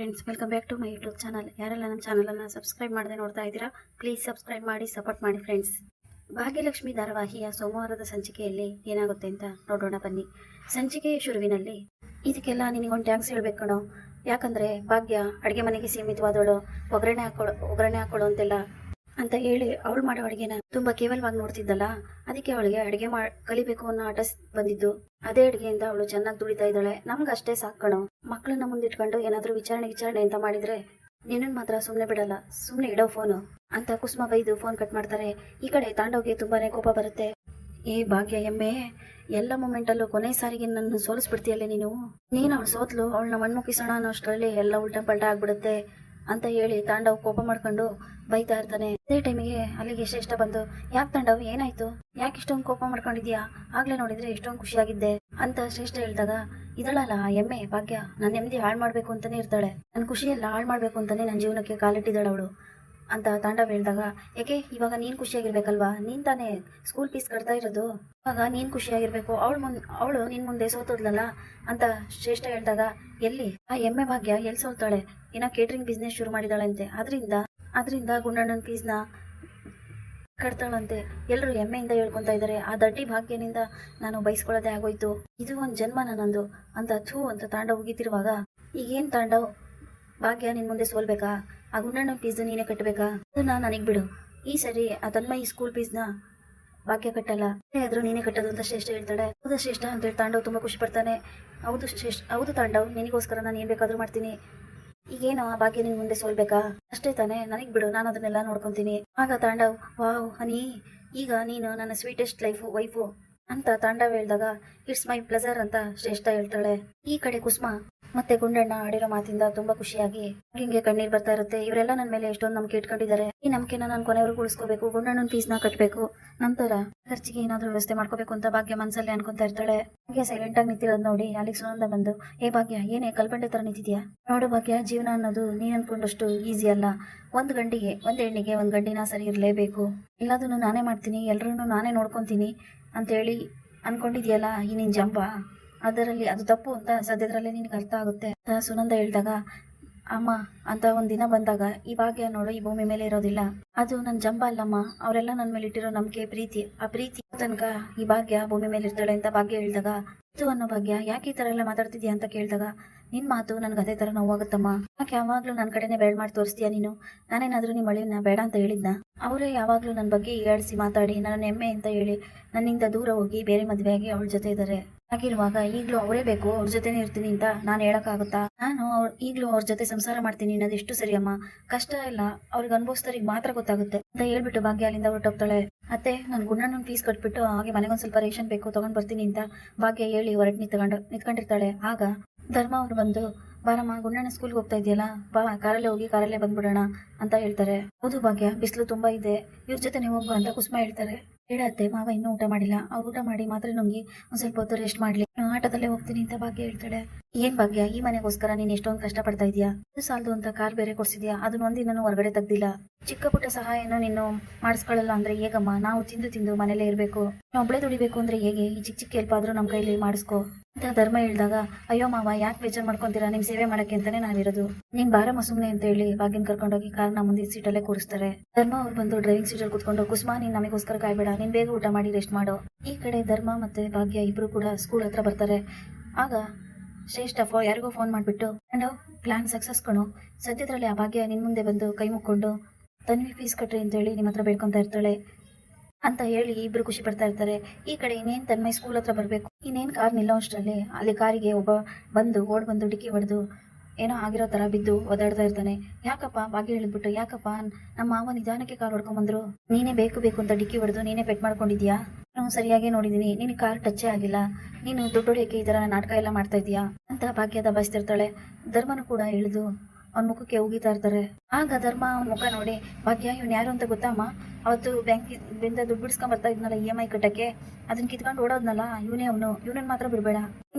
Friends welcome back to my YouTube channel ಯಾರೆಲ್ಲ ನನ್ನ ಚಾನಲನ್ನು ಸಬ್ಸ್ಕ್ರೈಬ್ ಮಾಡದೆ ನೋಡ್ತಾ ಇದ್ದೀರಾ ಪ್ಲೀಸ್ ಸಬ್ಸ್ಕ್ರೈಬ್ ಮಾಡಿ ಸಪೋರ್ಟ್ ಮಾಡಿ ಫ್ರೆಂಡ್ಸ್ ಭಾಗ್ಯಲಕ್ಷ್ಮಿ ಧಾರಾವಾಹಿಯ ಸೋಮವಾರದ ಸಂಚಿಕೆಯಲ್ಲಿ ಏನಾಗುತ್ತೆ ಅಂತ ನೋಡೋಣ ಬನ್ನಿ. ಸಂಚಿಕೆಯ ಶುರುವಿನಲ್ಲಿ, ಇದಕ್ಕೆಲ್ಲ ನಿನಗೊಂದು ಟ್ಯಾಂಕ್ಸ್ ಹೇಳ್ಬೇಕು ಕಣೋ. ಯಾಕಂದ್ರೆ ಭಾಗ್ಯ ಅಡುಗೆ ಮನೆಗೆ ಸೀಮಿತವಾದವಳು ಒಗ್ಗರಣೆ ಹಾಕೊಳ್ಳೋ ಒಗ್ಗರಣೆ ಹಾಕೊಳ್ಳೋ ಅಂತೆಲ್ಲ ಅಂತ ಹೇಳಿ ಅವಳು ಮಾಡೋ ಅಡುಗೆನ ತುಂಬಾ ಕೇವಲವಾಗಿ ನೋಡ್ತಿದ್ದಲ್ಲ, ಅದಕ್ಕೆ ಅವಳಿಗೆ ಅಡುಗೆ ಮಾ, ಕಲಿಬೇಕು ಅನ್ನೋ ಆಟ ಬಂದಿದ್ದು. ಅದೇ ಅಡುಗೆಯಿಂದ ಅವಳು ಚೆನ್ನಾಗಿ ದುಡಿತಾ ಇದ್ದಾಳೆ. ನಮ್ಗಷ್ಟೇ ಸಾಕಣೋ ಮಕ್ಕಳನ್ನ ಮುಂದಿಟ್ಕೊಂಡು ಏನಾದ್ರೂ ವಿಚಾರಣೆ ವಿಚಾರಣೆ ಅಂತ ಮಾಡಿದ್ರೆ ನಿನ್ನನ್ ಮಾತ್ರ ಸುಮ್ಮನೆ ಬಿಡಲ್ಲ ಸುಮ್ಮನೆ ಇಡೋ ಫೋನು. ಅಂತ ಕುಸುಮ ಬೈದು ಫೋನ್ ಕಟ್ ಮಾಡ್ತಾರೆ. ಈ ಕಡೆ ತಾಂಡವ್ಗೆ ತುಂಬಾನೇ ಕೋಪ ಬರುತ್ತೆ. ಏ ಭಾಗ್ಯ ಎಮ್ಮೆ, ಎಲ್ಲ ಮೂಮೆಂಟಲ್ಲೂ ಕೊನೆ ಸಾರಿಗೆ ನನ್ನ ಸೋಲಿಸ್ಬಿಡ್ತೀಯಲ್ಲೇ ನೀನು? ನೀನು ಅವಳು ಸೋತ್ಲು, ಅವಳನ್ನ ಮಣ್ಮುಕ್ಕಿಸೋಣ ಅನ್ನೋ ಅಷ್ಟರಲ್ಲಿ ಎಲ್ಲ ಉಲ್ಟಾ ಪಲ್ಟಾ ಆಗ್ಬಿಡುತ್ತೆ. ಅಂತ ಹೇಳಿ ತಾಂಡವ್ ಕೋಪ ಮಾಡ್ಕೊಂಡು ಬೈತಾ ಇರ್ತಾನೆ. ಅದೇ ಟೈಮಿಗೆ ಅಲ್ಲಿಗೆ ಶ್ರೇಷ್ಠ ಬಂದು, ಯಾಕೆ ತಾಂಡವ್, ಏನಾಯ್ತು? ಯಾಕೆ ಇಷ್ಟೊಂದು ಕೋಪ ಮಾಡ್ಕೊಂಡಿದ್ಯಾ? ಆಗ್ಲೇ ನೋಡಿದ್ರೆ ಇಷ್ಟೊಂದು ಖುಷಿಯಾಗಿದ್ದೆ ಅಂತ ಶ್ರೇಷ್ಠ ಹೇಳ್ದಾಗ, ಇದಳಲ್ಲ, ಎಮ್ಮೆ, ಭಾಗ್ಯ. ನನ್ನ ನೆಮ್ಮದಿ ಹಾಳು ಮಾಡ್ಬೇಕು ಅಂತಾನೆ ಇರ್ತಾಳೆ. ನನ್ನ ಖುಷಿಯೆಲ್ಲ ಹಾಳು ಮಾಡ್ಬೇಕು ಅಂತಾನೆ ನನ್ನ ಜೀವನಕ್ಕೆ ಕಾಲಿಟ್ಟಿದ್ದಾಳೆ ಅವಳು. ಅಂತ ತಾಂಡವ್ ಹೇಳಿದಾಗ ಯಾಕೆ ಇವಾಗ ನೀನ್ ಖುಷಿಯಾಗಿರ್ಬೇಕಲ್ವಾ? ನೀನ್ ತಾನೇ ಸ್ಕೂಲ್ ಫೀಸ್ ಕಟ್ತಾ ಇರೋದು? ಇವಾಗ ನೀನ್ ಖುಷಿಯಾಗಿರ್ಬೇಕು. ಅವಳು ಮುನ್, ಅವಳು ನಿನ್ ಮುಂದೆ ಸೋತೋದ್ಲಲ್ಲ? ಅಂತ ಶ್ರೇಷ್ಠ ಹೇಳಿದಾಗ, ಎಲ್ಲಿ? ಆ ಎಮ್ಮೆ ಭಾಗ್ಯ ಎಲ್ಲಿ ಸೋಲ್ತಾಳೆ? ಏನೋ ಕೇಟ್ರಿಂಗ್ ಬಿಸ್ನೆಸ್ ಶುರು ಮಾಡಿದಾಳಂತೆ. ಅದರಿಂದ ಅದರಿಂದ ಗುಂಡಣ್ಣನ ಫೀಸ್ನ ಕಟ್ತಾಳಂತೆ. ಎಲ್ಲರೂ ಹೆಮ್ಮೆಯಿಂದ ಹೇಳ್ಕೊಂತ ಇದ್ದಾರೆ ಆ ದಡ್ಡಿ ಭಾಗ್ಯನಿಂದ ನಾನು ಬಯಸ್ಕೊಳ್ಳೋದೇ ಆಗೋಯ್ತು. ಇದು ಒಂದು ಜನ್ಮ ನನ್ನೊಂದು ಅಂತ ಥೂ ಅಂತ ತಾಂಡವ್ ಉಗಿತಿರುವಾಗ, ಈಗೇನ್ ತಾಂಡವ್? ಭಾಗ್ಯ ನಿನ್ ಮುಂದೆ ಸೋಲ್ಬೇಕಾ? ಆ ಗುಂಡಣ್ಣ ಫೀಸ್ ನೀನೇ ಕಟ್ಟಬೇಕಾ ಅದನ್ನ ನನಗ್ ಬಿಡು. ಈ ಸರಿ ಆ ತನ್ಮಯಿ ಸ್ಕೂಲ್ ಫೀಸ್ನ ವಾಕ್ಯ ಕಟ್ಟಲ್ಲ. ಆದ್ರೂ ನೀನೇ ಕಟ್ಟೋದು ಅಂತ ಶ್ರೇಷ್ಠ ಹೇಳ್ತಾಳೆ. ಹೌದಾ ಶ್ರೇಷ್ಠ? ಅಂತ ಹೇಳಿ ತಾಂಡವ್ ತುಂಬಾ ಖುಷಿ ಪಡ್ತಾನೆ. ಹೌದು ಶ್ರೇಷ್ಠ, ಹೌದು ತಾಂಡವ್. ನಿನಗೋಸ್ಕರ ನಾನು ಏನ್ ಬೇಕಾದ್ರೂ ಮಾಡ್ತೀನಿ. ಈಗೇನು ಆ ಭಾಗ್ಯ ನಿನ್ ಮುಂದೆ ಸೋಲ್ಬೇಕಾ? ಅಷ್ಟೇ ತಾನೆ. ನನಗ್ ಬಿಡು. ನಾನು ಅದನ್ನೆಲ್ಲ ನೋಡ್ಕೊಂತೀನಿ. ಆಗ ತಾಂಡವ್, ವಾವ್ ಹನಿ, ಈಗ ನೀನು ನನ್ನ ಸ್ವೀಟೆಸ್ಟ್ ಲೈಫು ವೈಫು ಅಂತ ತಾಂಡವ ಹೇಳ್ದಾಗ, ಇಟ್ಸ್ ಮೈ ಪ್ಲೆಸರ್ ಅಂತ ಶ್ರೇಷ್ಠ ಹೇಳ್ತಾಳೆ. ಈ ಕಡೆ ಕುಸ್ಮ ಮತ್ತೆ ಗುಂಡಣ್ಣ ಆಡಿರೋ ಮಾತಿಂದ ತುಂಬಾ ಖುಷಿಯಾಗಿ ಹಿಂಗೆ ಕಣ್ಣೀರ್ ಬರ್ತಾ ಇರುತ್ತೆ. ಇವರೆಲ್ಲ ನನ್ನ ಮೇಲೆ ಎಷ್ಟೊಂದು ನಂಬಿಕೆ ಇಟ್ಕೊಂಡಿದ್ದಾರೆ. ಈ ನಂಬಿಕೆನ ನಾನು ಕೊನೆವರೆಗೂ ಉಳಿಸ್ಕೋಬೇಕು. ಗುಂಡಣ್ಣನ ಫೀಸ್ನ ಕಟ್ಟಬೇಕು ನಂತರ ಖರ್ಚಿಗೆ ಏನಾದ್ರೂ ವ್ಯವಸ್ಥೆ ಮಾಡ್ಕೋಬೇಕು ಅಂತ ಭಾಗ್ಯ ಮನ್ಸಲ್ಲಿ ಅನ್ಕೊಂತ ಇರ್ತಾಳೆ. ಭಾಗ್ಯ ಸೈಲೆಂಟ್ ಆಗಿ ನಿಂತಿರೋದು ನೋಡಿ ಅಲ್ಲಿಗೆ ಸುನಂದ ಬಂದು ಏ ಭಾಗ್ಯ, ಏನೇ ಕಲ್ಪಂಡೆ ತರ ನಿಂತಿದ್ಯಾ? ನೋಡು ಭಾಗ್ಯ, ಜೀವನ ಅನ್ನೋದು ನೀನ್ ಅನ್ಕೊಂಡಷ್ಟು ಈಸಿ ಅಲ್ಲ. ಒಂದ್ ಗಂಡಿಗೆ, ಒಂದ್ ಹೆಣ್ಣಿಗೆ ಒಂದ್ ಗಂಡಿನ ಸರಿ ಇರಲೇಬೇಕು. ಎಲ್ಲದನ್ನು ನಾನೇ ಮಾಡ್ತೀನಿ ಎಲ್ಲರನ್ನೂ ನಾನೇ ನೋಡ್ಕೊಂತೀನಿ. ಅಂತೇಳಿ ಅನ್ಕೊಂಡಿದ್ಯಲ್ಲ ಈ ನಿನ್ ಜಂಬ? ಅದರಲ್ಲಿ ಅದು ತಪ್ಪು ಅಂತ ಸದ್ಯದ್ರಲ್ಲೇ ನಿನಗೆ ಅರ್ಥ ಆಗುತ್ತೆ ಅಂತ ಸುನಂದ ಹೇಳಿದಾಗ, ಅಮ್ಮ, ಅಂತ ಒಂದ್ ದಿನ ಬಂದಾಗ ಈ ಭಾಗ್ಯ ನೋಡು, ಈ ಭೂಮಿ ಮೇಲೆ ಇರೋದಿಲ್ಲ. ಅದು ನನ್ನ ಜಂಬ ಅಲ್ಲಮ್ಮ. ಅವರೆಲ್ಲ ನನ್ನ ಮೇಲೆ ಇಟ್ಟಿರೋ ನಂಬಿಕೆ, ಪ್ರೀತಿ, ಆ ಪ್ರೀತಿ ತನಕ ಈ ಭಾಗ್ಯ ಭೂಮಿ ಮೇಲೆ ಇರ್ತಾಳೆ ಅಂತ ಭಾಗ್ಯ ಹೇಳಿದಾಗ ಇದು ಅನ್ನೋ ಭಾಗ್ಯ, ಯಾಕೆ ಈ ತರ ಎಲ್ಲ ಮಾತಾಡ್ತಿದ್ಯಾ ಅಂತ ಕೇಳಿದಾಗ, ನಿನ್ ಮಾತು ನನ್ಗೆ ಅದೇ ತರ ನೋವಾಗುತ್ತಮ್ಮ. ಯಾಕೆ ಯಾವಾಗ್ಲೂ ನನ್ನ ಕಡೆನೆ ಬೇಡ ಮಾಡಿ ತೋರಿಸ್ತೀಯಾ ನೀನು? ನಾನೇನಾದ್ರೂ ನಿಮ್ಮ ಮಳೆಯನ್ನ ಬೇಡ ಅಂತ ಹೇಳಿದ್ನ? ಅವರೇ ಯಾವಾಗ್ಲೂ ನನ್ನ ಬಗ್ಗೆ ಈಗಾಡಿಸಿ ಮಾತಾಡಿ, ನನ್ನ ಹೆಮ್ಮೆ ಅಂತ ಹೇಳಿ ನನ್ನಿಂದ ದೂರ ಹೋಗಿ ಬೇರೆ ಮದುವೆಯಾಗಿ ಅವಳ ಜೊತೆ ಇದ್ದಾರೆ ಹಾಗಿರುವಾಗ ಈಗ್ಲೂ ಅವರೇ ಬೇಕು, ಅವ್ರ ಜೊತೆನೇ ಇರ್ತೀನಿ ಅಂತ ನಾನು ಹೇಳಕ್ಕಾಗುತ್ತಾ? ನಾನು ಅವ್ರ, ಈಗ್ಲೂ ಅವ್ರ ಜೊತೆ ಸಂಸಾರ ಮಾಡ್ತೀನಿ ಅನ್ನೋದು ಎಷ್ಟು ಸರಿಯಮ್ಮ ಕಷ್ಟ ಇಲ್ಲ, ಅವ್ರಿಗೆ ಅನುಭವಿಸ್ದವ್ರಿಗೆ ಮಾತ್ರ ಗೊತ್ತಾಗುತ್ತೆ ಅಂತ ಹೇಳ್ಬಿಟ್ಟು ಭಾಗ್ಯ ಅಲ್ಲಿಂದ ಹೊರಟೋಗ್ತಾಳೆ. ಅತ್ತೆ, ನಾನು ಗುಂಡಣ್ಣನ ಫೀಸ್ ಕಟ್ಬಿಟ್ಟು ಹಾಗೆ ಮನೆಗೊಂದ್ ಸ್ವಲ್ಪ ರೇಷನ್ ಬೇಕು, ತಗೊಂಡ್ ಬರ್ತೀನಿ ಅಂತ ಭಾಗ್ಯ ಹೇಳಿ ಹೊರಟ್ ನಿಂತ್ಕೊಂಡು ನಿಂತ್ಕೊಂಡಿರ್ತಾಳೆ. ಆಗ ಧರ್ಮ ಅವ್ರು ಬಂದು, ಬಾರಮ್ಮ ಗುಂಡಣ್ಣ ಸ್ಕೂಲ್ಗೆ ಹೋಗ್ತಾ ಇದೆಯಲ್ಲ ಬಾ, ಕಾರಲ್ಲೇ ಹೋಗಿ, ಕಾರಲ್ಲೇ ಬಂದ್ಬಿಡೋಣ ಅಂತ ಹೇಳ್ತಾರೆ. ಹೌದು ಭಾಗ್ಯ, ಬಿಸಿಲು ತುಂಬಾ ಇದೆ. ಇವ್ರ ಜೊತೆ ನೀವು ಹೋಗ್ಬಾ ಅಂತ ಕುಸುಮ ಹೇಳ್ತಾರೆ. ಹೇಳತ್ತೆ ಮಾವ ಇನ್ನೂ ಊಟ ಮಾಡಿಲ್ಲ. ಅವ್ರು ಊಟ ಮಾಡಿ ಮಾತ್ರ ನುಂಗಿ ಒಂದ್ ಸ್ವಲ್ಪ ಹೊತ್ತು ರೆಸ್ಟ್ ಮಾಡ್ಲಿ. ಆಟೋದಲ್ಲೇ ಹೋಗ್ತೀನಿ ಅಂತ ಭಾಗ್ಯ ಹೇಳ್ತಾಳೆ. ಏನ್ ಭಾಗ್ಯ? ಈ ಮನೆಗೋಸ್ಕರ ನೀನ್ ಎಷ್ಟೊಂದು ಕಷ್ಟ ಪಡ್ತಾ ಇದೀಯಾ ಇದು ಸಾಲದು ಅಂತ ಕಾರ್ ಬೇರೆ ಕೊಡ್ಸಿದ್ಯಾ? ಅದನ್ನ ಒಂದಿನೂ ಹೊರಗಡೆ ತೆಗ್ದಿಲ್ಲ. ಚಿಕ್ಕ ಪುಟ್ಟ ಸಹಾಯನೂ ನೀನು ಮಾಡಿಸ್ಕೊಳ್ಳಲ್ಲ ಅಂದ್ರೆ ಹೇಗಮ್ಮ? ನಾವು ತಿಂದು ತಿಂದು ಮನೇಲೇ ಇರ್ಬೇಕು. ನಾವು ಒಬ್ಳೆ ದುಡಿಬೇಕು ಅಂದ್ರೆ ಹೇಗೆ? ಈ ಚಿಕ್ಕ ಚಿಕ್ಕ ಹೆಲ್ಪ್ ಆದ್ರೂ ನಮ್ಮ ಕೈಲಿ ಮಾಡಿಸ್ಕೋ. ಅಂತ ಧರ್ಮ ಹೇಳಿದಾಗ, ಅಯ್ಯೋ ಮಾವ, ಯಾಕೆ ಬೇಜಾರ್ ಮಾಡ್ಕೊಂತೀರಾ? ನಿಮ್ ಸೇವೆ ಮಾಡಕ್ಕೆ ಅಂತಾನೆ ನಾವಿರೋದು ನೀನ್ ಬಾರಮ್ಮ ಸುಮ್ನೆ ಅಂತ ಹೇಳಿ ಭಾಗ್ಯನ್ ಕರ್ಕೊಂಡೋಗಿ ಕಾರ್ನ ಮುಂದೆ ಸೀಟಲ್ಲೇ ಕೂರಿಸ್ತಾರೆ. ಧರ್ಮ ಅವ್ರು ಬಂದು ಡ್ರೈವಿಂಗ್ ಸೀಟಲ್ಲಿ ಕುತ್ಕೊಂಡು, ಕುಸ್ಮಾ, ನೀನ್ ನಮಗೋಸ್ಕರ ಕಾಯ್ಬೇಡ. ನೀನ್ ಬೇಗ ಊಟ ಮಾಡಿ, ರೆಸ್ಟ್ ಮಾಡು. ಈ ಕಡೆ ಧರ್ಮ ಮತ್ತೆ ಭಾಗ್ಯ ಇಬ್ರು ಕೂಡ ಸ್ಕೂಲ್ ಹತ್ರ ಬರ್ತಾರೆ. ಆಗ ಶ್ರೇಷ್ಠ ಫೋ ಯಾರಿಗೋ ಫೋನ್ ಮಾಡಿಬಿಟ್ಟು ಅಂಡ್ ಪ್ಲಾನ್ ಸಕ್ಸಸ್ ಕಣು ಸದ್ಯದ್ರಲ್ಲಿ ಆ ಭಾಗ್ಯ ನಿನ್ ಮುಂದೆ ಬಂದು ಕೈ ಮುಕ್ಕೊಂಡು, ತನ್ವಿ ಫೀಸ್ ಕಟ್ರಿ ಅಂತ ಹೇಳಿ ನಿಮ್ಮ ಹತ್ರ ಬೇಡ್ಕೊತಾ ಇರ್ತಾಳೆ. ಅಂತ ಹೇಳಿ ಇಬ್ರು ಖುಷಿ ಪಡ್ತಾ ಇರ್ತಾರೆ. ಈ ಕಡೆ ಇನ್ನೇನ್ ತನ್ಮೈ ಸ್ಕೂಲ್ ಹತ್ರ ಬರಬೇಕು? ಇನ್ನೇನ್ ಕಾರ್ ನಿಲ್ಲೋ ಅಷ್ಟರಲ್ಲಿ ಅಲ್ಲಿ ಕಾರಿಗೆ ಒಬ್ಬ ಬಂದು, ಓಡ್ ಬಂದು ಡಿಕ್ಕಿ ಹೊಡೆದು, ಏನೋ ಆಗಿರೋ ತರ ಬಿದ್ದು ಓದಾಡ್ತಾ ಇರ್ತಾನೆ. ಯಾಕಪ್ಪ? ಭಾಗ್ಯ ಹೇಳಿದ್ಬಿಟ್ಟು ಯಾಕಪ್ಪ? ನಮ್ಮ ಮಾವ ನಿಧಾನಕ್ಕೆ ಕಾರ್ ಹೊಡ್ಕೊಂಡ್ ನೀನೇ ಬೇಕು ಬೇಕು ಅಂತ ಡಿಕ್ಕಿ ಹೊಡೆದು ನೀನೇ ಪೆಟ್ ಮಾಡ್ಕೊಂಡಿದ್ಯಾ? ನಾನು ಸರಿಯಾಗಿ ನೋಡಿದೀನಿ. ನೀನು ಕಾರ್ ಟಚ್ಚೇ ಆಗಿಲ್ಲ. ನೀನು ದುಡ್ಡು ಹೇಗೆ ಈ ತರ ನಾಟಕ ಎಲ್ಲ ಮಾಡ್ತಾ ಇದೀಯಾ ಅಂತ ಭಾಗ್ಯ ದಬಾಯಿಸ್ತಿರ್ತಾಳೆ ಧರ್ಮನು ಕೂಡ ಇಳಿದು ಅವ್ನ ಮುಖಕ್ಕೆ ಉಗಿತಾ ಇರ್ತಾರೆ. ಆಗ ಧರ್ಮ ಅವ್ನ ಮುಖ ನೋಡಿ, ಭಾಗ್ಯ, ಇವ್ನು ಯಾರು ಅಂತ ಗೊತ್ತಮ್ಮ? ಅವತ್ತು ಬ್ಯಾಂಕಿಂದ ದುಡ್ಡು ಬಿಡಿಸ್ಕೊಂಡ್ ಬರ್ತಾ ಇದ್ನಲ್ಲ ಇ ಎಂ ಐ ಕಟ್ಟಕ್ಕೆ. ಅದನ್ನ ಕಿತ್ಕೊಂಡು ಓಡೋದ್ನಲ್ಲ, ಇವನೇ ಅವನು. ಇವನನ್ನ ಮಾತ್ರ ಬಿಡಬೇಡ.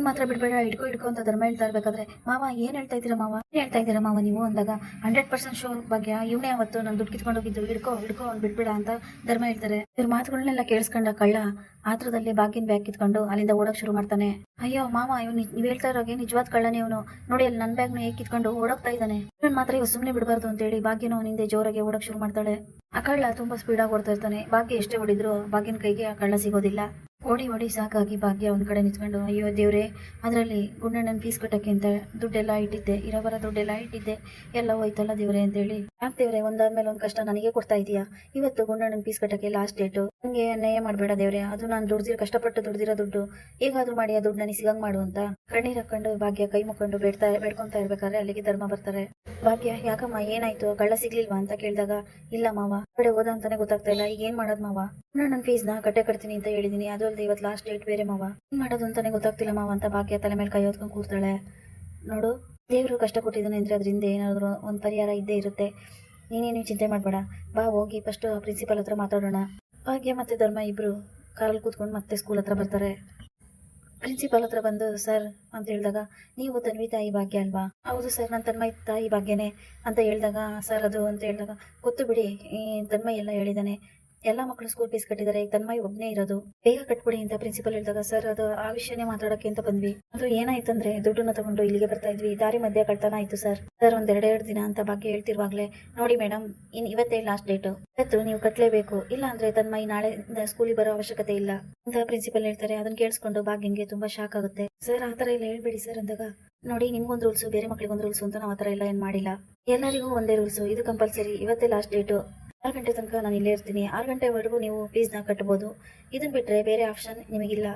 ಮಾತ್ರ ಬಿಡ್ಬೇಡ, ಹಿಡ್ಕೊ ಹಿಡ್ಕೊ ಅಂತ ಧರ್ಮ ಹೇಳ್ತಾ ಇರ್ಬೇಕಾದ್ರೆ ಮಾವ ಏನ್ ಹೇಳ್ತಾ ಇದ್ದೀರಾ ಮಾವ? ಏನ್ ಹೇಳ್ತಾ ಇದ್ದೀರಾ ಮಾವ ನೀವು ಅಂದಾಗ ಹಂಡ್ರೆಡ್ ಪರ್ಸೆಂಟ್ ಶೋ ಬಗ್ಗೆ ಇವನೇ ಅವತ್ತು ನಾನು ದುಡ್ಡು ಕಿತ್ಕೊಂಡು ಹೋಗಿದ್ದು, ಹಿಡ್ಕೊ ಹಿಡ್ಕೊ ಅವ್ನು ಬಿಡ್ಬೇಡ ಅಂತ ಧರ್ಮ ಹೇಳ್ತಾರೆ. ಇವ್ರ ಮಾತುಗಳನ್ನೆಲ್ಲ ಕೇಳಿಸ್ಕೊಂಡ ಕಳ್ಳ ಆತ್ರದಲ್ಲಿ ಬಾಗಿನ ಬ್ಯಾಗ್ ಕಿತ್ಕೊಂಡು ಅಲ್ಲಿಂದ ಓಡಕ್ ಶುರು ಮಾಡ್ತಾನೆ. ಅಯ್ಯೋ ಮಾವ ಇವ್ ನೀವ್ ಹೇಳ್ತಾ ಇರೋಗೆ ನಿಜವಾದ ಕಳ್ಳನೇ ಇವನು? ನೋಡಿ ಅಲ್ಲಿ ನನ್ನ ಬ್ಯಾಗ್ನ ಹೇಗೆ ಕಿತ್ಕೊಂಡು ಓಡೋಗ್ತಾ ಇದ್ದಾನೆ. ಇವನ್ ಮಾತ್ರ ಇವ್ ಸುಮ್ಮನೆ ಬಿಡಬಾರ್ದು ಅಂತ ಹೇಳಿ ಭಾಗ್ಯನು ಅವನಿಂದ ಜೋರಾಗಿ ಓಡಕ್ ಶುರು ಮಾಡ್ತಾಳೆ. ಆ ಕಳ್ಳ ತುಂಬಾ ಸ್ಪೀಡ್ ಆಗಿ ಓಡ್ತಾ ಇರ್ತಾನೆ. ಭಾಗ್ಯ ಎಷ್ಟೇ ಹೊಡಿದ್ರು ಭಾಗ್ಯನ ಕೈಗೆ ಆ ಕಳ್ಳ ಸಿಗೋದಿಲ್ಲ. ಓಡಿ ಓಡಿ ಸಾಕಾಗಿ ಭಾಗ್ಯ ಒಂದು ಕಡೆ ನಿಂತ್ಕೊಂಡು, ಅಯ್ಯೋ ದೇವ್ರೆ, ಅದರಲ್ಲಿ ಗುಂಡಣ್ಣನ ಫೀಸ್ ಕಟ್ಟಕ್ಕೆ ಅಂತ ದುಡ್ಡೆಲ್ಲ ಇಟ್ಟಿದ್ದೆ ಇರೋ ಬರ ದುಡ್ಡೆಲ್ಲ ಇಟ್ಟಿದ್ದೆ, ಎಲ್ಲ ಹೋಯ್ತಲ್ಲ ದೇವ್ರೆ ಅಂತೇಳಿ ಯಾಕೆ ದೇವ್ರೆ, ಒಂದಾದ್ಮೇಲೆ ಒಂದು ಕಷ್ಟ ನನಗೆ ಕೊಡ್ತಾ ಇದೀಯಾ ಇವತ್ತು ಗುಂಡಣ್ಣನ ಫೀಸ್ ಕಟ್ಟಕ್ಕೆ ಲಾಸ್ಟ್ ಡೇಟು ನನಗೆ ಅನ್ಯಾಯ ಮಾಡಬೇಡ ದೇವ್ರೆ, ಅದು ನಾನು ದುಡ್ದಿರೋ, ಕಷ್ಟಪಟ್ಟು ದುಡ್ದಿರೋ ದುಡ್ಡು. ಹೇಗಾದ್ರೂ ಮಾಡಿ ಆ ದುಡ್ಡು ನನಗೆ ಸಿಗಂಗೆ ಮಾಡು ಅಂತ. ಕಣ್ಣೀರ್ ಹಾಕೊಂಡು ಭಾಗ್ಯ ಕೈ ಮುಕ್ಕೊಂಡು ಬೇಡ್ತಾ, ಬೇಡ್ಕೊತಾ ಇರ್ಬೇಕಾದ್ರೆ ಅಲ್ಲಿಗೆ ಧರ್ಮ ಬರ್ತಾರೆ. ಭಾಗ್ಯ, ಯಾಕಮ್ಮ, ಏನಾಯ್ತು? ಕಳ್ಳ ಸಿಗ್ಲಿಲ್ವಾ? ಅಂತ ಕೇಳಿದಾಗ, ಇಲ್ಲ ಮಾವ ಕಡೆ ಹೋದ ಅಂತಾನೆ ಗೊತ್ತಾಗ್ತಾ ಇಲ್ಲ. ಈಗ ಏನ್ ಮಾಡೋದ್ ಮಾವ? ನನ್ನ ಫೀಸ್ನ ಕಟ್ಟೆ ಕಟ್ತೀನಿ ಅಂತ ಹೇಳಿದೀನಿ. ಅದು ಅಲ್ಲದೆ ಇವತ್ತು ಲಾಸ್ಟ್ ಡೇಟ್ ಬೇರೆ ಮಾವ. ಏನ್ ಮಾಡೋದು ಅಂತಾನೆ ಗೊತ್ತಾಗ್ತಿಲ್ಲ ಮಾವ ಅಂತ ಭಾಗ್ಯ ತಲೆ ಮೇಲೆ ಕೈ ಹೊತ್ಕೊಂಡು ಕೂರ್ತಾಳೆ ನೋಡು, ದೇವರು ಕಷ್ಟ ಕೊಟ್ಟಿದ್ದಾನೆ ಅಂದ್ರೆ ಅದರಿಂದ ಏನಾದ್ರು ಒಂದ್ ಪರಿಹಾರ ಇದ್ದೇ ಇರುತ್ತೆ. ನೀನೇನು ಚಿಂತೆ ಮಾಡಬೇಡ. ಬಾ, ಹೋಗಿ ಫಸ್ಟ್ ಪ್ರಿನ್ಸಿಪಲ್ ಹತ್ರ ಮಾತಾಡೋಣ. ಭಾಗ್ಯ ಮತ್ತೆ ಧರ್ಮ ಇಬ್ರು ಕಾರಲ್ಲಿ ಕೂತ್ಕೊಂಡು ಮತ್ತೆ ಸ್ಕೂಲ್ ಹತ್ರ ಬರ್ತಾರೆ. ಪ್ರಿನ್ಸಿಪಾಲ್ ಹತ್ರ ಬಂದು, ಸರ್, ಅಂತ ಹೇಳಿದಾಗ, ನೀವು ತನ್ವಿ ತಾಯಿ ಭಾಗ್ಯ ಅಲ್ವಾ? ಹೌದು ಸರ್ ನನ್ನ ತನ್ಮಯ್ ತಾಯಿ ಭಾಗ್ಯನೇ, ಅಂತ ಹೇಳಿದಾಗ, ಸರ್, ಅದು, ಅಂತ ಹೇಳಿದಾಗ, ಗೊತ್ತು ಬಿಡಿ, ಈ ಎಲ್ಲ ಹೇಳಿದಾನೆ. ಎಲ್ಲ ಮಕ್ಕಳು ಸ್ಕೂಲ್ ಫೀಸ್ ಕಟ್ಟಿದ್ದಾರೆ. ಈಗ ತನ್ಮಯ್ ಒಬ್ಬನೇ ಇರೋದು. ಬೇಗ ಕಟ್ಬಿಡಿ ಅಂತ ಪ್ರಿನ್ಸಿಪಲ್ ಹೇಳಿದಾಗ, ಸರ್, ಅದು ಆ ವಿಷಯನೇ ಮಾತಾಡಕ್ಕೆ ಅಂತ ಬಂದ್ವಿ. ಅದು ಏನಾಯ್ತಂದ್ರೆ, ದುಡ್ಡನ್ನ ತಗೊಂಡು ಇಲ್ಲಿಗೆ ಬರ್ತಾ ಇದ್ವಿ. ದಾರಿ ಮಧ್ಯೆ ಕಳ್ತನ ಆಯ್ತು, ಸರ್. ಸರ್, ಒಂದ್ ಎರಡೆರಡು ದಿನ ಅಂತ ಭಾಗ್ಯ ಹೇಳ್ತಿರುವಾಗ್ಲೇ. ನೋಡಿ ಮೇಡಮ್ ಇನ್ ಇವತ್ತೇ ಲಾಸ್ಟ್ ಡೇಟ್ ಇವತ್ತು ನೀವು ಕಟ್ಲೇಬೇಕು. ಇಲ್ಲ ಅಂದ್ರೆ ತನ್ಮಯ್ ನಾಳೆ ಸ್ಕೂಲಿಗೆ ಬರೋ ಅವಶ್ಯಕತೆ ಇಲ್ಲ. ಅಂತ ಪ್ರಿನ್ಸಿಪಲ್ ಹೇಳ್ತಾರೆ. ಅದನ್ನ ಕೇಳಿಸ್ಕೊಂಡು ಭಾಗ್ಯಂಗೆ ತುಂಬಾ ಶಾಕ್ ಆಗುತ್ತೆ. ಸರ್ ಆತರ ಎಲ್ಲ ಹೇಳ್ಬೇಡಿ, ಸರ್, ಅಂದಾಗ, ನೋಡಿ, ನಿಮ್ಗೊಂದು ರೂಲ್ಸ್ ಬೇರೆ ಮಕ್ಳಿಗೊಂದು ರೂಲ್ಸ್ ಅಂತ ನಾವು ಆತರ ಎಲ್ಲ ಏನ್ ಮಾಡಿಲ್ಲ. ಎಲ್ಲರಿಗೂ ಒಂದೇ ರೂಲ್ಸ್ ಇದು ಕಂಪಲ್ಸರಿ ಇವತ್ತೇ ಲಾಸ್ಟ್ ಡೇಟು ಆರು ಗಂಟೆ ತನಕ ನಾನು ಇಲ್ಲೇ ಇರ್ತೀನಿ. ಆರು ಗಂಟೆವರೆಗೂ ನೀವು ಫೀಸ್ನ ಕಟ್ಬೋದು. ಇದನ್ನ ಬಿಟ್ರೆ ಬೇರೆ ಆಪ್ಷನ್ ನಿಮಗಿಲ್ಲ.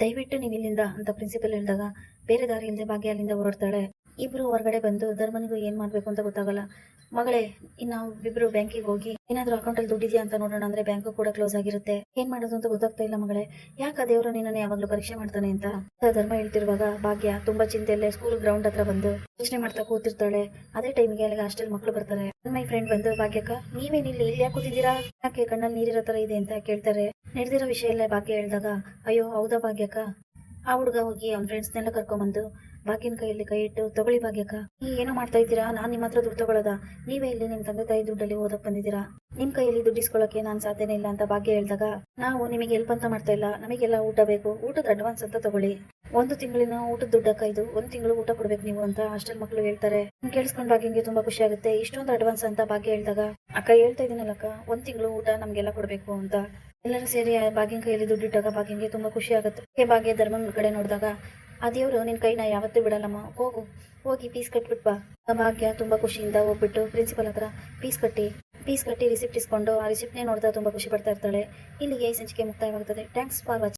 ದಯವಿಟ್ಟು ನೀವು ಇಲ್ಲಿಂದ ಅಂತ ಪ್ರಿನ್ಸಿಪಲ್ ಹೇಳಿದಾಗ ಬೇರೆ ದಾರಿ ಇಲ್ಲದೆ ಭಾಗ್ಯ ಅಲ್ಲಿಂದ ಹೊರಡ್ತಾಳೆ ಇಬ್ರು ಹೊರಗಡೆ ಬಂದು ಧರ್ಮನಿಗೂ ಏನ್ ಮಾಡ್ಬೇಕು ಅಂತ ಗೊತ್ತಾಗಲ್ಲ. ಮಗಳೇ, ಇನ್ನು ಇಬ್ರು ಬ್ಯಾಂಕಿಗೆ ಹೋಗಿ ಏನಾದ್ರೂ ಅಕೌಂಟ್ ಅಲ್ಲಿ ದುಡ್ಡಿದ್ಯಾ ಅಂತ ನೋಡೋಣ ಅಂದ್ರೆ ಬ್ಯಾಂಕ್ ಕೂಡ ಕ್ಲೋಸ್ ಆಗಿರುತ್ತೆ. ಏನ್ ಮಾಡೋದು ಅಂತ ಗೊತ್ತಾಗ್ತಾ ಇಲ್ಲ ಮಗಳೇ. ಯಾಕ ದೇವರು ನಿನ್ನನ್ನು ಯಾವಾಗ್ಲೂ ಪರೀಕ್ಷೆ ಮಾಡ್ತಾನೆ ಅಂತ? ಧರ್ಮ ಹೇಳ್ತಿರುವಾಗ ಭಾಗ್ಯ ತುಂಬಾ ಚಿಂತೆಯಲ್ಲೇ ಸ್ಕೂಲ್ ಗ್ರೌಂಡ್ ಹತ್ರ ಬಂದು ಯೋಚನೆ ಮಾಡ್ತಾ ಕೂತಿರ್ತಾಳೆ. ಅದೇ ಟೈಮ್ಗೆ ಅಲ್ಲಿಗೆ ಹಾಸ್ಟೆಲ್ ಮಕ್ಳು ಬರ್ತಾರೆ. ಮೈ ಫ್ರೆಂಡ್ ಬಂದು, ಭಾಗ್ಯಕ್ಕ ನೀವೇನಿಲ್ಲಿ ಇಲ್ಲಿ ಯಾಕೆ ಕೂತಿದ್ದೀರಾ? ಯಾಕೆ ಕಣ್ಣಲ್ಲಿ ನೀರಿರೋ ತರ ಇದೆ ಅಂತ ಕೇಳ್ತಾರೆ. ನಡೆದಿರೋ ವಿಷಯ ಭಾಗ್ಯ ಹೇಳಿದಾಗ, ಅಯ್ಯೋ, ಹೌದಾ ಭಾಗ್ಯಕ್ಕ? ಆ ಹುಡುಗ ಹೋಗಿ ಅವ್ನ ಫ್ರೆಂಡ್ಸ್ನೆಲ್ಲ ಕರ್ಕೊಂಬಂದು ಭಾಗ್ಯನ ಕೈಯಲ್ಲಿ ಕೈ ಇಟ್ಟು, ತಗೊಳ್ಳಿ ಭಾಗ್ಯಕ್ಕ ನೀ ಏನೋ ಮಾಡ್ತಾ ಇದ್ದೀರಾ? ನಾನ್ ನಿಮ್ಮ ಹತ್ರ ದುಡ್ಡು ತಗೊಳದ ನೀವೇ ಇಲ್ಲಿ ನಿಮ್ ತಂದೆ ತಾಯಿ ದುಡ್ಡಲ್ಲಿ ಓದಕ್ ಬಂದಿದ್ದೀರಾ? ನಿಮ್ ಕೈಯಲ್ಲಿ ದುಡ್ಡಿಸ್ಕೊಳ್ಳೋಕೆ ನಾನ್ ಸಾಧ್ಯನೇ ಇಲ್ಲ ಅಂತ ಭಾಗ್ಯ ಹೇಳಿದಾಗ, ನಾವು ನಿಮಗೆ ಹೆಲ್ಪ್ ಅಂತ ಮಾಡ್ತಾ ಇಲ್ಲ. ನಮಗೆಲ್ಲ ಊಟ ಬೇಕು. ಊಟದ ಅಡ್ವಾನ್ಸ್ ಅಂತ ತಗೊಳ್ಳಿ. ಒಂದು ತಿಂಗಳಿನ ಊಟದ ದುಡ್ಡಕ್ಕ ಇದು ಒಂದ್ ತಿಂಗಳು ಊಟ ಕೊಡ್ಬೇಕು ನೀವು ಅಂತ ಹಾಸ್ಟೆಲ್ ಮಕ್ಳು ಹೇಳ್ತಾರೆ. ಕೇಳಿಸ್ಕೊಂಡ್ ಭಾಗ್ಯಂಗೆ ತುಂಬಾ ಖುಷಿ ಆಗುತ್ತೆ. ಇಷ್ಟೊಂದು ಅಡ್ವಾನ್ಸ್ ಅಂತ ಭಾಗ್ಯ ಹೇಳಿದಾಗ, ಅಕ್ಕ, ಹೇಳ್ತಾ ಇದೀನಲ್ಲ ಅಕ್ಕ, ಒಂದ್ ತಿಂಗಳು ಊಟ ನಮ್ಗೆಲ್ಲ ಕೊಡ್ಬೇಕು ಅಂತ. ಎಲ್ಲರೂ ಸೇರಿ ಭಾಗ್ಯನ ಕೈಯಲ್ಲಿ ದುಡ್ಡಿಟ್ಟಾಗ ಭಾಗ್ಯಂಗೆ ತುಂಬಾ ಖುಷಿ ಆಗುತ್ತೆ. ಭಾಗ್ಯ ಧರ್ಮ ಕಡೆ ನೋಡಿದಾಗ ಆ ದೇವ್ರು ನಿನ್ ಕೈನ ಯಾವತ್ತೂ ಬಿಡಲ್ಲಮ್ಮ. ಹೋಗು. ಹೋಗಿ ಪೀಸ್ ಕಟ್ಬಿಟ್ಬಾ ಆ ಭಾಗ್ಯ ತುಂಬಾ ಖುಷಿಯಿಂದ ಹೋಗ್ಬಿಟ್ಟು ಪ್ರಿನ್ಸಿಪಲ್ ಹತ್ರ ಪೀಸ್ ಕಟ್ಟಿ ಪೀಸ್ ಕಟ್ಟಿ ರಿಸಿಪ್ಟ್ ಇಸ್ಕೊಂಡು ಆ ರಿಸಿಪ್ಟ್ನೇ ನೋಡ್ತಾ ತುಂಬಾ ಖುಷಿ ಪಡ್ತಾ ಇರ್ತಾಳೆ. ಇಲ್ಲಿಗೆ ಈ ಸಂಚಿಕೆ ಮುಕ್ತಾಯವಾಗುತ್ತದೆ ಥ್ಯಾಂಕ್ಸ್ ಫಾರ್ ವಾಚಿಂಗ್